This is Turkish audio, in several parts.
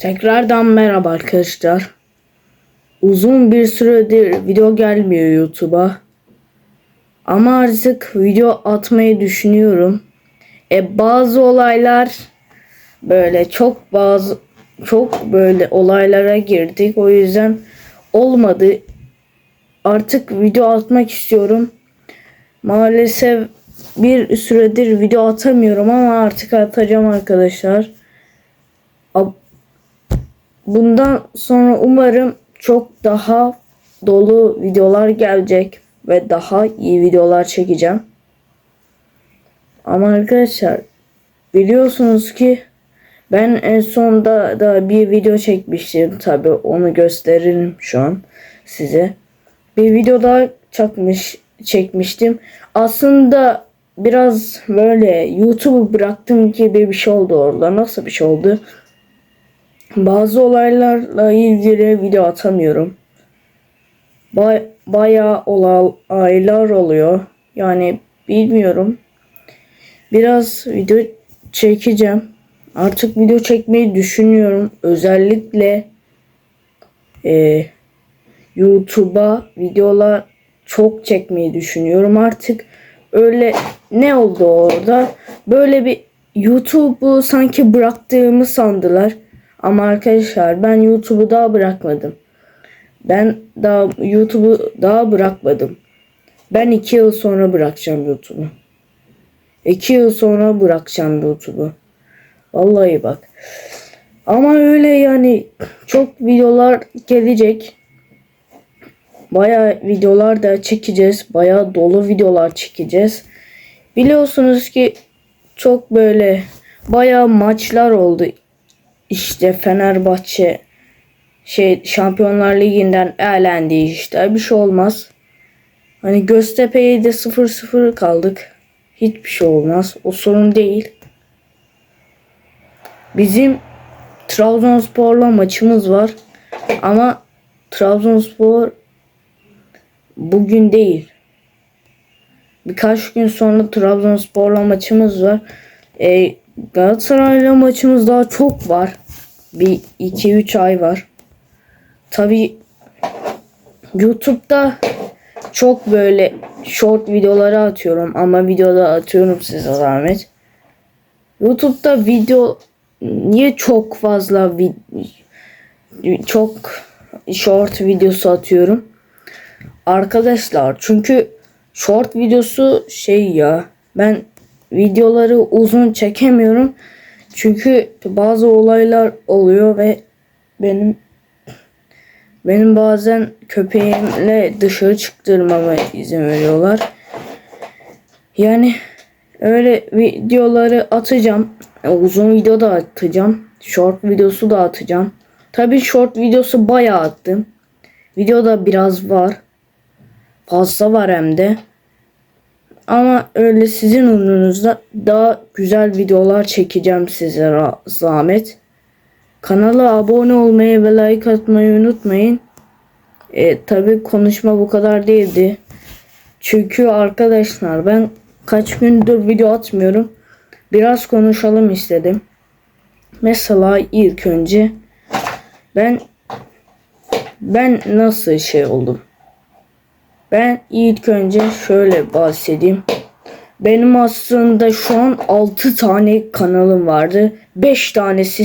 Tekrardan merhaba arkadaşlar. Uzun bir süredir video gelmiyor YouTube'a. Ama artık video atmayı düşünüyorum. E bazı olaylar böyle çok bazı çok böyle olaylara girdik. O yüzden olmadı. Artık video atmak istiyorum. Maalesef bir süredir video atamıyorum ama artık atacağım arkadaşlar. Ab- Bundan sonra umarım çok daha dolu videolar gelecek ve daha iyi videolar çekeceğim. Ama arkadaşlar biliyorsunuz ki ben en sonda da bir video çekmiştim tabi onu gösteririm şu an size. Bir video daha çakmış çekmiştim. Aslında biraz böyle YouTube'u bıraktım gibi bir şey oldu orada. Nasıl bir şey oldu? Bazı olaylarla ilgili video atamıyorum. Bay, bayağı olaylar oluyor. Yani bilmiyorum. Biraz video çekeceğim. Artık video çekmeyi düşünüyorum. Özellikle e, YouTube'a videolar çok çekmeyi düşünüyorum. Artık öyle ne oldu orada? Böyle bir YouTube'u sanki bıraktığımı sandılar. Ama arkadaşlar ben YouTube'u daha bırakmadım. Ben daha YouTube'u daha bırakmadım. Ben iki yıl sonra bırakacağım YouTube'u. İki yıl sonra bırakacağım YouTube'u. Vallahi bak. Ama öyle yani çok videolar gelecek. Bayağı videolar da çekeceğiz. Bayağı dolu videolar çekeceğiz. Biliyorsunuz ki çok böyle bayağı maçlar oldu. İşte Fenerbahçe şey Şampiyonlar Ligi'nden elendi işte. Bir şey olmaz. Hani Göztepe'ye de 0-0 kaldık. Hiçbir şey olmaz. O sorun değil. Bizim Trabzonspor'la maçımız var. Ama Trabzonspor bugün değil. Birkaç gün sonra Trabzonspor'la maçımız var. E, Galatasaray'la maçımız daha çok var. Bir 2-3 ay var. Tabi YouTube'da çok böyle short videoları atıyorum ama videoda atıyorum size zahmet. YouTube'da video niye çok fazla vid- çok short videosu atıyorum? Arkadaşlar çünkü short videosu şey ya ben videoları uzun çekemiyorum. Çünkü bazı olaylar oluyor ve benim benim bazen köpeğimle dışarı çıktırmama izin veriyorlar. Yani öyle videoları atacağım. Uzun video da atacağım. Short videosu da atacağım. Tabi short videosu bayağı attım. Videoda biraz var. Fazla var hem de. Ama öyle sizin umrunuzda daha güzel videolar çekeceğim size zahmet. Kanala abone olmayı ve like atmayı unutmayın. E, tabi konuşma bu kadar değildi. Çünkü arkadaşlar ben kaç gündür video atmıyorum. Biraz konuşalım istedim. Mesela ilk önce ben ben nasıl şey oldum? Ben ilk önce şöyle bahsedeyim. Benim aslında şu an 6 tane kanalım vardı. 5 tanesi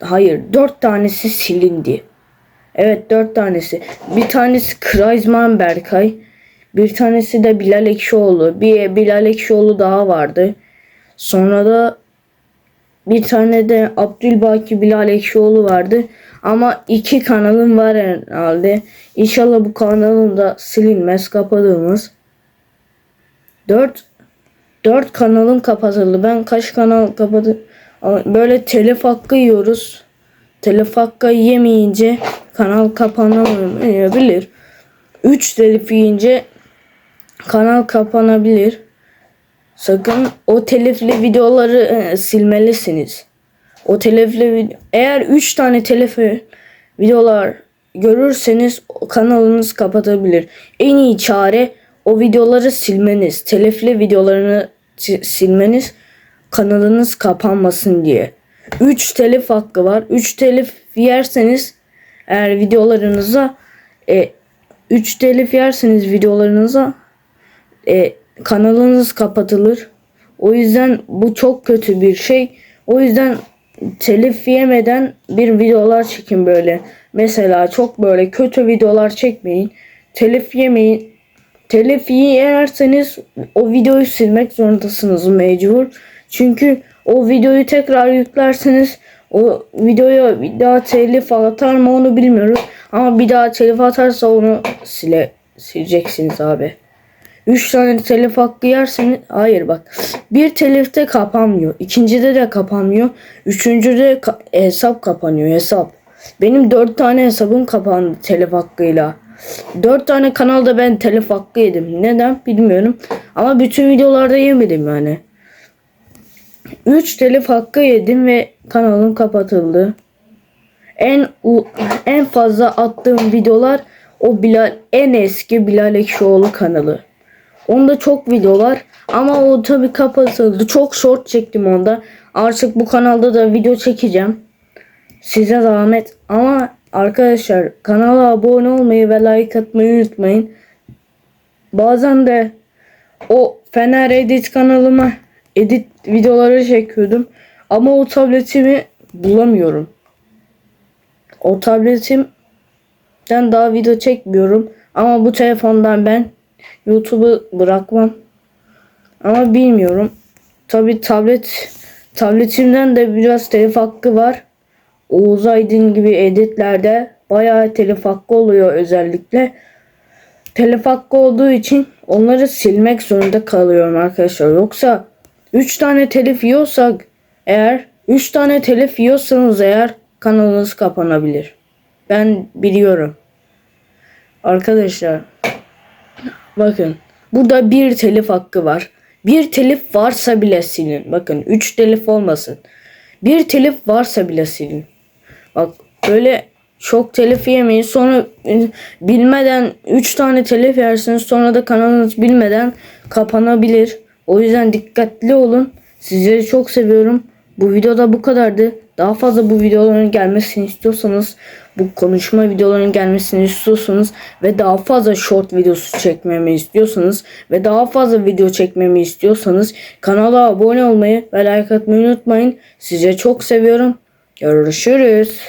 hayır 4 tanesi silindi. Evet 4 tanesi. Bir tanesi Kreisman Berkay. Bir tanesi de Bilal Ekşioğlu. Bir Bilal Ekşioğlu daha vardı. Sonra da bir tane de Abdülbaki Bilal Ekşioğlu vardı. Ama iki kanalım var herhalde. İnşallah bu kanalım da silinmez kapatılmaz. Dört, dört kanalım kapatıldı. Ben kaç kanal kapadı? Böyle telef hakkı yiyoruz. Telef hakkı yemeyince kanal kapanabilir. Üç telif yiyince kanal kapanabilir. Sakın o telifli videoları e, silmelisiniz. O telifli video eğer 3 tane telifli videolar görürseniz kanalınız kapatabilir. En iyi çare o videoları silmeniz. Telifli videolarını si- silmeniz kanalınız kapanmasın diye. 3 telif hakkı var. 3 telif yerseniz eğer videolarınıza e, 3 telif yerseniz videolarınıza e, kanalınız kapatılır. O yüzden bu çok kötü bir şey. O yüzden telif yemeden bir videolar çekin böyle. Mesela çok böyle kötü videolar çekmeyin. Telif yemeyin. Telif yerseniz o videoyu silmek zorundasınız mecbur. Çünkü o videoyu tekrar yüklerseniz o videoya bir daha telif atar mı onu bilmiyoruz. Ama bir daha telif atarsa onu sile sileceksiniz abi. 3 tane telif hakkı yerseniz hayır bak. Bir telifte kapanmıyor. ikincide de kapanmıyor. Üçüncüde ka- hesap kapanıyor hesap. Benim 4 tane hesabım kapandı telif hakkıyla. 4 tane kanalda ben telif hakkı yedim. Neden bilmiyorum. Ama bütün videolarda yemedim yani. 3 telif hakkı yedim ve kanalım kapatıldı. En en fazla attığım videolar o Bilal en eski Bilal Ekşioğlu kanalı. Onda çok video var ama o tabi kapatıldı. Çok short çektim onda. Artık bu kanalda da video çekeceğim. Size zahmet ama arkadaşlar kanala abone olmayı ve like atmayı unutmayın. Bazen de o Fener Edit kanalıma edit videoları çekiyordum. Ama o tabletimi bulamıyorum. O tabletimden daha video çekmiyorum. Ama bu telefondan ben YouTube'u bırakmam. Ama bilmiyorum. Tabi tablet tabletimden de biraz telif hakkı var. Oğuz Aydın gibi editlerde bayağı telif hakkı oluyor özellikle. Telif hakkı olduğu için onları silmek zorunda kalıyorum arkadaşlar. Yoksa 3 tane telif yiyorsak eğer 3 tane telif yiyorsanız eğer kanalınız kapanabilir. Ben biliyorum. Arkadaşlar bakın burada bir telif hakkı var. Bir telif varsa bile silin. Bakın 3 telif olmasın. Bir telif varsa bile silin. Bak böyle çok telif yemeyin. Sonra e, bilmeden 3 tane telif yersiniz. Sonra da kanalınız bilmeden kapanabilir. O yüzden dikkatli olun. Sizleri çok seviyorum. Bu videoda bu kadardı. Daha fazla bu videoların gelmesini istiyorsanız, bu konuşma videolarının gelmesini istiyorsanız ve daha fazla short videosu çekmemi istiyorsanız ve daha fazla video çekmemi istiyorsanız kanala abone olmayı ve like atmayı unutmayın. Sizi çok seviyorum. Görüşürüz.